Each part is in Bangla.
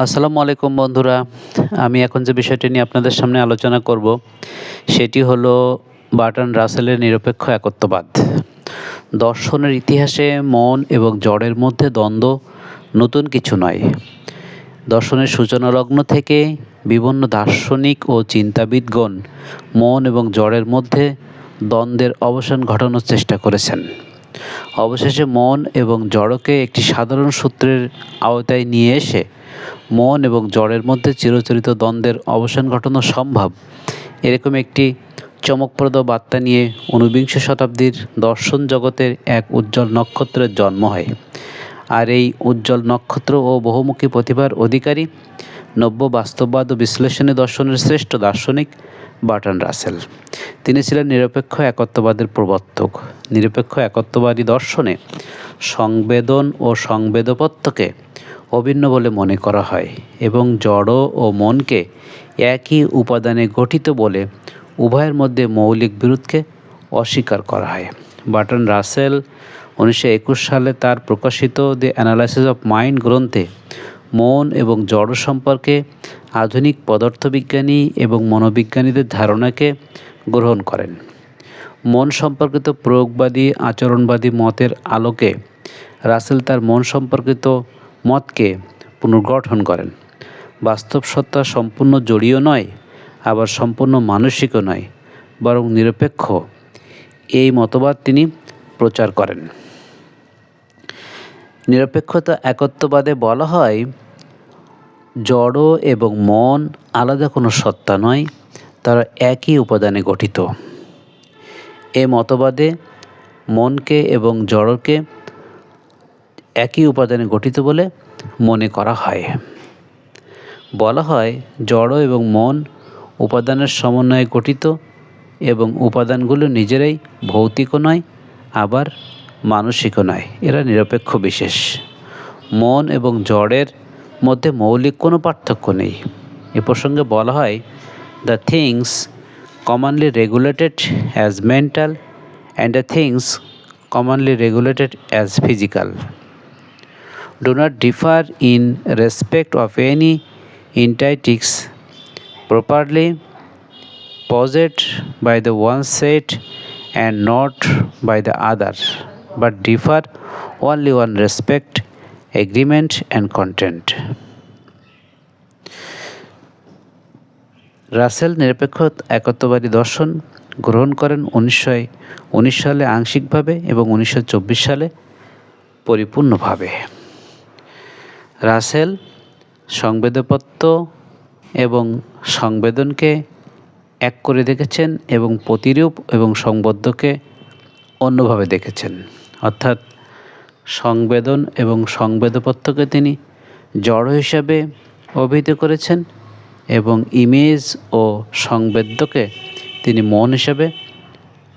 আসসালামু আলাইকুম বন্ধুরা, আমি এখন যে বিষয়টি নিয়ে আপনাদের সামনে আলোচনা করব, সেটি হলো বার্টন রাসেলের নিরপেক্ষ একত্ববাদ। দর্শনের ইতিহাসে মন এবং জড়ের মধ্যে দ্বন্দ্ব নতুন কিছু নয়। দর্শনের সূচনালগ্ন থেকে বিভিন্ন দার্শনিক ও চিন্তাবিদগণ মন এবং জড়ের মধ্যে দ্বন্দ্বের অবসান ঘটানোর চেষ্টা করেছেন। অবশেষে মন এবং জড়কে একটি সাধারণ সূত্রের আওতায় নিয়ে এসে মন এবং জড়ের মধ্যে চিরচরিত দ্বন্দ্বের অবসান ঘটানো সম্ভব। এরকম একটি চমকপ্রদ বার্তা নিয়ে ঊনবিংশ শতাব্দীর দর্শন জগতের এক উজ্জ্বল নক্ষত্রের জন্ম হয়। আর এই উজ্জ্বল নক্ষত্র ও বহুমুখী প্রতিভার অধিকারী নব্য বাস্তববাদ ও বিশ্লেষণী দর্শনের শ্রেষ্ঠ দার্শনিক বার্টন রাসেল। তিনি ছিলেন নিরপেক্ষ একত্ববাদের প্রবর্তক। নিরপেক্ষ একত্ববাদী দর্শনে সংবেদন ও সংবেদপত্যকে অভিন্ন বলে মনে করা হয় এবং জড় ও মনকে একই উপাদানে গঠিত বলে উভয়ের মধ্যে মৌলিক বিরোধকে অস্বীকার করা হয়। বাটন রাসেল উনিশশো একুশ সালে তার প্রকাশিত দি অ্যানালাইসিস অফ মাইন্ড গ্রন্থে মন এবং জড় সম্পর্কে আধুনিক পদার্থবিজ্ঞানী এবং মনোবিজ্ঞানীদের ধারণাকে গ্রহণ করেন। মন সম্পর্কিত প্রয়োগবাদী, আচরণবাদী মতের আলোকে রাসেল তার মন সম্পর্কিত মতকে পুনর্গঠন করেন। বাস্তব সত্তা সম্পূর্ণ জড়ীয় নয়, আবার সম্পূর্ণ মানসিকও নয়, বরং নিরপেক্ষ। এই মতবাদ তিনি প্রচার করেন। নিরপেক্ষতা একত্ববাদে বলা হয়, জড় এবং মন আলাদা কোনো সত্তা নয়, তারা একই উপাদানে গঠিত। এ মতবাদে মনকে এবং জড়কে একই উপাদানে গঠিত বলে মনে করা হয়। বলা হয়, জড় এবং মন উপাদানের সমন্বয়ে গঠিত এবং উপাদানগুলো নিজেরাই ভৌতিকও নয়, আবার মানসিকও নয় এরা নিরপেক্ষ বিশেষ। মন এবং জড়ের মধ্যে মৌলিক কোনো পার্থক্য নেই। এ প্রসঙ্গে বলা হয় the things commonly regulated as mental and the things commonly regulated as physical do not differ in respect of any entities properly possessed by the one set and not by the other, but differ only on respect, agreement, and content. Russell নিরপেক্ষ একত্ববাদী দর্শন গ্রহণ করেন উনিশশো উনিশ সালে আংশিকভাবে এবং উনিশশো চব্বিশ সালে পরিপূর্ণভাবে রাসেল সংবেদপত্য এবং সংবেদনকে এক করে দেখেছেন এবং প্রতিরূপ এবং সংবদ্ধকে অন্যভাবে দেখেছেন অর্থাৎ সংবেদন এবং সংবেদপত্রকে তিনি জড় হিসাবে অভিহিত করেছেন এবং ইমেজ ও সংবেদ্যকে তিনি মন হিসাবে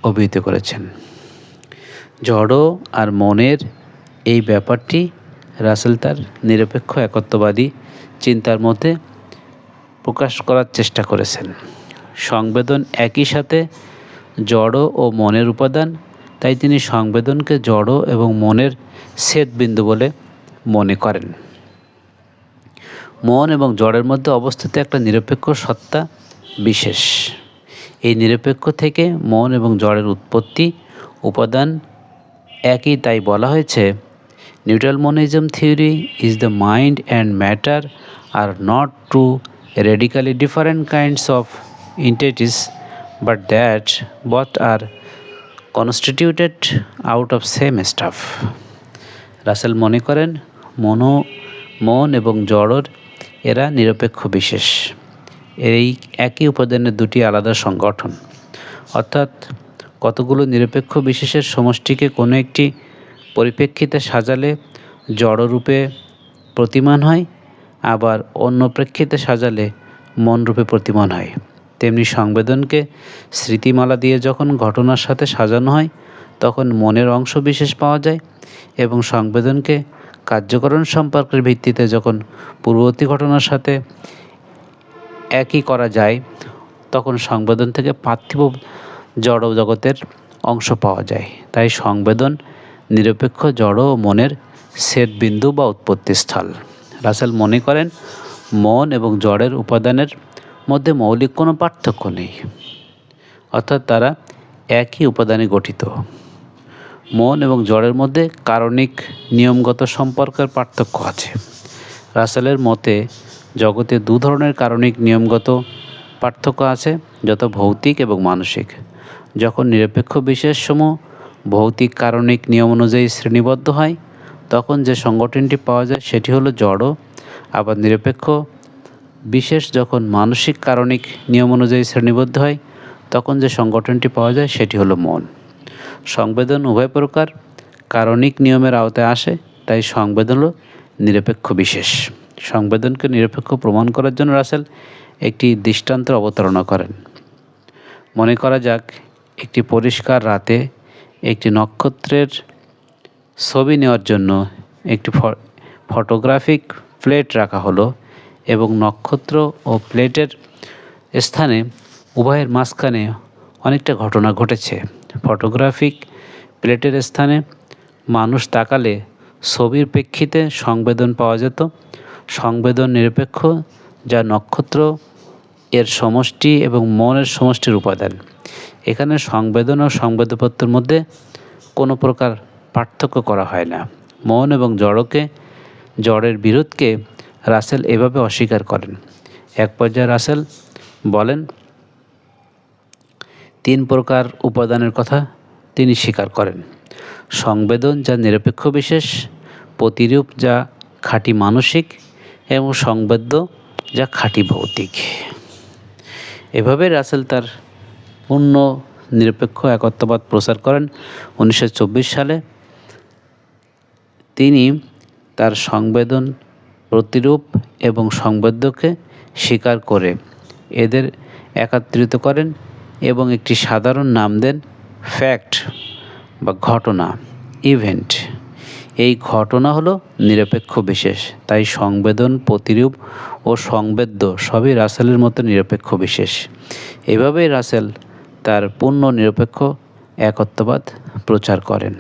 অভিহিত করেছেন। জড় আর মনের এই ব্যাপারটি রাসেল তার নিরপেক্ষ, একত্ববাদী চিন্তার মধ্যে প্রকাশ করার চেষ্টা করেছেন। সংবেদন একই সাথে জড় ও মনের উপাদান তাই তিনি সংবেদনকে জড়ো এবং মনের বিন্দু বলে মনে করেন। মন এবং জড়ের মধ্যে অবস্থিত একটা নিরপেক্ষ সত্তা বিশেষ। এই নিরপেক্ষ থেকে মন এবং জড়ের উৎপত্তি, উপাদান একই তাই বলা হয়েছে, neutral monism theory is the mind and matter are not two radically different kinds of entities, but that both are constituted out of same stuff. Russell মনে করেন মনো মন এবং জড়র এরা নিরপেক্ষ বিশেষ। এই একই উপাদানের দুটি আলাদা সংগঠন। অর্থাৎ কতগুলো নিরপেক্ষ বিশেষের সমষ্টিকে কোনো একটি পরিপ্রেক্ষিতে সাজালে জড়রূপে প্রতিমান হয়, আবার অন্য প্রেক্ষিতে সাজালে মনরূপে প্রতিমান হয়। তেমনি সংবেদনকে স্মৃতিমালা দিয়ে যখন ঘটনার সাথে সাজানো হয়, তখন মনের অংশ বিশেষ পাওয়া যায় এবং সংবেদনকে কার্যকরণ সম্পর্কের ভিত্তিতে যখন পূর্ববর্তী ঘটনার সাথে একই করা যায়, তখন সংবেদন থেকে পার্থিব জড় জগতের অংশ পাওয়া যায়। তাই সংবেদন, নিরপেক্ষ জড় ও মনের বিন্দু বা উৎপত্তি স্থল রাসেল মনে করেন, মন এবং জড়ের উপাদানের মধ্যে মৌলিক কোনো পার্থক্য নেই। অর্থাৎ তারা একই উপাদানে গঠিত। মন এবং জড়ের মধ্যে কারণিক নিয়মগত সম্পর্কের পার্থক্য আছে। রাসেলের মতে, জগতে দু ধরনের কারণিক নিয়মগত পার্থক্য আছে, যত ভৌতিক এবং মানসিক। যখন নিরপেক্ষ বিশেষ বিশেষসমূহ ভৌতিক কারণিক নিয়ম অনুযায়ী শ্রেণীবদ্ধ হয়, তখন যে সংগঠনটি পাওয়া যায় সেটি হলো জড়, আবার নিরপেক্ষ বিশেষ যখন মানসিক কারণিক নিয়ম অনুযায়ী শ্রেণীবদ্ধ হয়, তখন যে সংগঠনটি পাওয়া যায় সেটি হলো মন। সংবেদন উভয় প্রকার, কারণিক নিয়মের আওতায় আসে, তাই সংবেদন হলো নিরপেক্ষ বিশেষ। সংবেদনকে নিরপেক্ষ প্রমাণ করার জন্য রাসেল একটি দৃষ্টান্তের অবতারণা করেন। মনে করা যাক, একটি পরিষ্কার রাতে একটি নক্ষত্রের ছবি নেওয়ার জন্য একটি ফটোগ্রাফিক প্লেট রাখা হলো এবং নক্ষত্র ও প্লেটের স্থানে উভয়ের মাঝখানে অনেকটা ঘটনা ঘটেছে। ফটোগ্রাফিক প্লেটের স্থানে মানুষ তাকালে ছবির প্রেক্ষিতে সংবেদন পাওয়া যেত। সংবেদন নিরপেক্ষ, যা নক্ষত্র এর সমষ্টি এবং মনের সমষ্টির উপাদান। এখানে সংবেদন ও সংবেদপত্রের মধ্যে কোনো প্রকার পার্থক্য করা হয় না। মন এবং জড়কে, জড়ের বিরোধকে রাসেল এভাবে অস্বীকার করেন। এক পর্যায়ে রাসেল বলেন, তিন প্রকার উপাদানের কথা তিনি স্বীকার করেন। সংবেদন যা নিরপেক্ষ বিশেষ, প্রতিরূপ যা খাঁটি মানসিক, এবং সংবেদ্য যা খাঁটি ভৌতিক। এভাবে রাসেল তার পূর্ণ নিরপেক্ষ একত্ববাদ প্রচার করেন। উনিশশো চব্বিশ সালে তিনি তার সংবেদন প্রতিরূপ এবং সংবেদ্যকে স্বীকার করে। এদের একত্রিত করেন এবং একটি সাধারণ নাম দেন ফ্যাক্ট বা ঘটনা, ইভেন্ট। এই ঘটনা হলো নিরপেক্ষ বিশেষ, তাই সংবেদন, প্রতিরূপ ও সংবেদ্য সবই রাসেলের মতো নিরপেক্ষ বিশেষ। এভাবেই রাসেল তার পূর্ণ নিরপেক্ষ একত্ববাদ প্রচার করেন।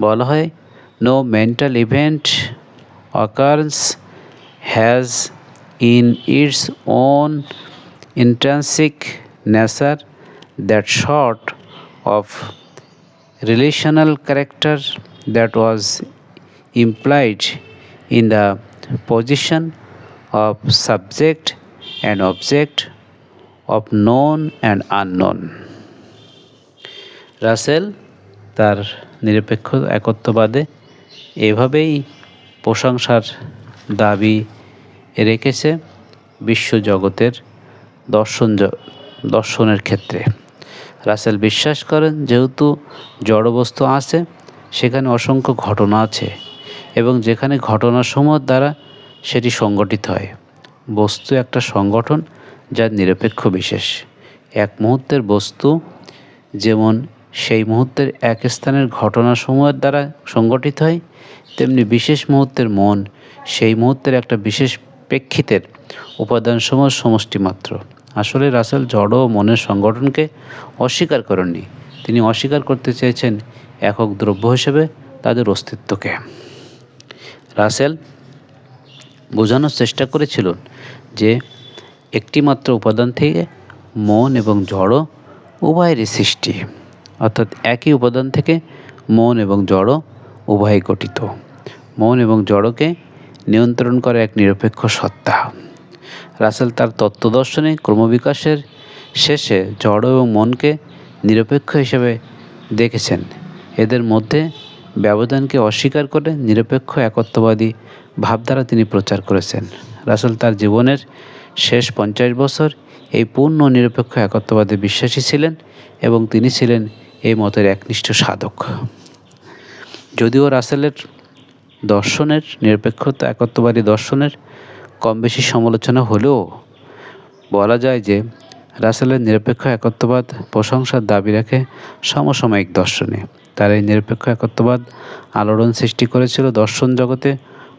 বলা হয় no mental event occurs has in its own intrinsic nature that sort of relational character that was implied in the position of subject and object of known and unknown Russell তার নিরপেক্ষ একত্ববাদে এভাবেই প্রশংসার দাবি রেখেছে বিশ্বজগতের দর্শন দর্শনের ক্ষেত্রে। রাসেল বিশ্বাস করেন, যেহেতু জড়বস্তু আছে, সেখানে অসংখ্য ঘটনা আছে এবং যেখানে ঘটনাসমূহ দ্বারা সেটি সংগঠিত হয়। বস্তু একটা সংগঠন যা নিরপেক্ষ বিশেষ। এক মুহূর্তের বস্তু যেমন সেই মুহূর্তের এক স্থানের ঘটনা ঘটনাসমূহের দ্বারা সংগঠিত হয়, তেমনি বিশেষ মুহূর্তের মন সেই মুহূর্তের একটা বিশেষ প্রেক্ষিতের উপাদানসমূহ সমষ্টি মাত্র। আসলে রাসেল জড় ও মনের সংগঠনকে অস্বীকার করেননি। তিনি অস্বীকার করতে চেয়েছেন একক দ্রব্য হিসেবে তাদের অস্তিত্বকে। রাসেল বোঝানোর চেষ্টা করেছিলেন যে একটি মাত্র উপাদান থেকে মন এবং জড় উভয়েরই সৃষ্টি। অর্থাৎ একই উপাদান থেকে মন এবং জড় উভয় গঠিত। মন এবং জড়কে নিয়ন্ত্রণ করে এক নিরপেক্ষ সত্তা। রাসেল তার তত্ত্বদর্শনে ক্রমবিকাশের শেষে জড় এবং মনকে নিরপেক্ষ হিসেবে দেখেছেন। এদের মধ্যে ব্যবধানকে অস্বীকার করে নিরপেক্ষ একত্ববাদী ভাবধারা তিনি প্রচার করেছেন। রাসেল তার জীবনের শেষ পঞ্চাশ বছর এই পূর্ণ নিরপেক্ষ একত্ববাদে বিশ্বাসী ছিলেন এবং তিনি ছিলেন এই মতের একনিষ্ঠ সাধক। যদিও রাসেলের দর্শনের নিরপেক্ষতা, একত্ববাদী দর্শনের কম বেশি সমালোচনা হলেও বলা যায় যে, রাসেলের নিরপেক্ষ একত্ববাদ প্রশংসার দাবি রাখে সমসাময়িক দর্শনে। তার এই নিরপেক্ষ একত্ববাদ আলোড়ন সৃষ্টি করেছিল দর্শন জগতে,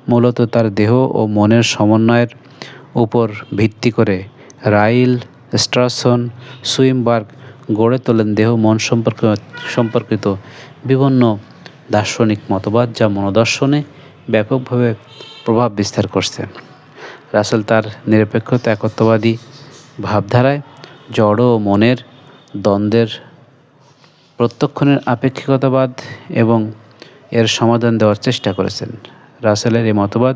মূলত তার দেহ ও মনের সমন্বয়ের উপর ভিত্তি করে। রাইল স্ট্রাসন সুইমবার্গ গড়ে তোলেন দেহ মন সম্পর্ক সম্পর্কিত বিভিন্ন দার্শনিক মতবাদ যা মনোদর্শনে ব্যাপকভাবে প্রভাব বিস্তার করছে। রাসেল তার নিরপেক্ষতা একত্ববাদী ভাবধারায় জড় ও মনের দ্বন্দ্বের প্রত্যক্ষণের আপেক্ষিকতাবাদ এবং এর সমাধান দেওয়ার চেষ্টা করেছেন। রাসেলের এই মতবাদ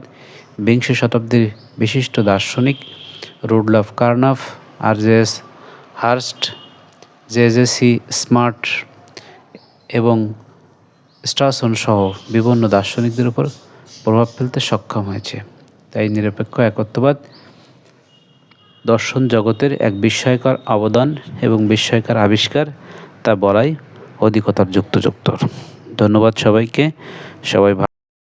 বিংশ শতাব্দীর বিশিষ্ট দার্শনিক Rudolf Carnap, R J Hirst J J C, Smart এবং স্টাসন সহ বিভিন্ন দার্শনিকদের উপর প্রভাব ফেলতে সক্ষম হয়েছে। তাই নিরপেক্ষ একত্ববাদ দর্শন জগতের এক বিস্ময়কর অবদান এবং বিস্ময়কর আবিষ্কার তা বলাই অধিকতর যুক্তিযুক্ত। ধন্যবাদ সবাইকে। সবাই